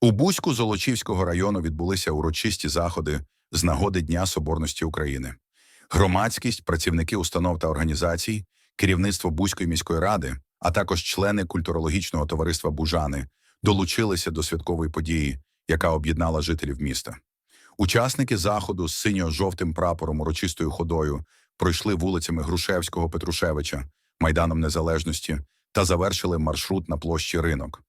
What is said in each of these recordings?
У Бузьку Золочівського району відбулися урочисті заходи з нагоди Дня Соборності України. Громадськість, працівники установ та організацій, керівництво Бузької міської ради, а також члени культурологічного товариства Бужани долучилися до святкової події, яка об'єднала жителів міста. Учасники заходу з синьо-жовтим прапором урочистою ходою пройшли вулицями Грушевського Петрушевича, Майданом Незалежності та завершили маршрут на площі Ринок.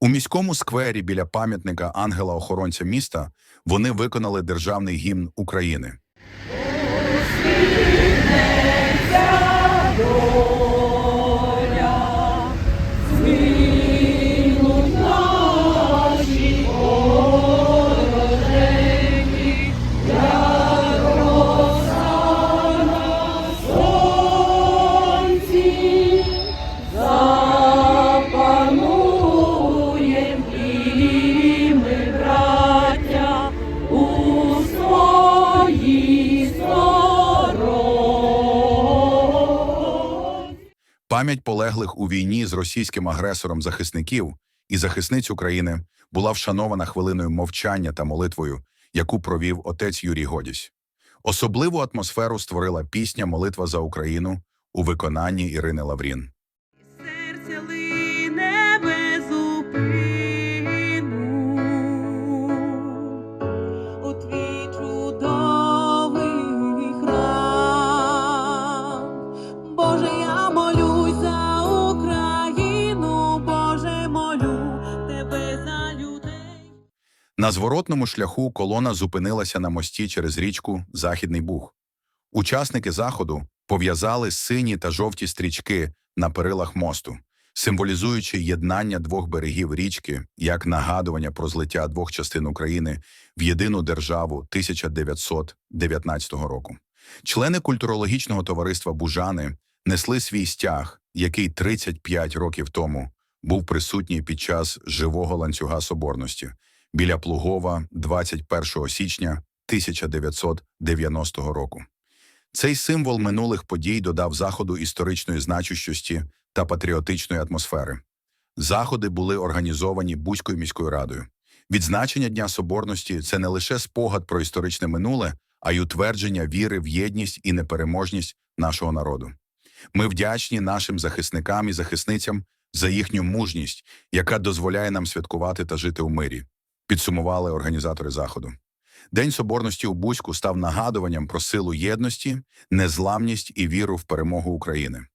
У міському сквері біля пам'ятника ангела-охоронця міста вони виконали державний гімн України. Пам'ять полеглих у війні з російським агресором захисників і захисниць України була вшанована хвилиною мовчання та молитвою, яку провів отець Юрій Годісь. Особливу атмосферу створила пісня Молитва за Україну у виконанні Ірини Лаврін. На зворотному шляху колона зупинилася на мості через річку Західний Буг. Учасники заходу пов'язали сині та жовті стрічки на перилах мосту, символізуючи єднання двох берегів річки як нагадування про злиття двох частин України в єдину державу 1919 року. Члени культурологічного товариства Бужани несли свій стяг, який 35 років тому був присутній під час живого ланцюга соборності біля Плугова 21 січня 1990 року. Цей символ минулих подій додав заходу історичної значущості та патріотичної атмосфери. Заходи були організовані Бузькою міською радою. Відзначення Дня Соборності це не лише спогад про історичне минуле, а й утвердження віри в єдність і непереможність нашого народу. Ми вдячні нашим захисникам і захисницям за їхню мужність, яка дозволяє нам святкувати та жити у мирі, підсумували організатори заходу. День Соборності у Бузьку став нагадуванням про силу єдності, незламність і віру в перемогу України.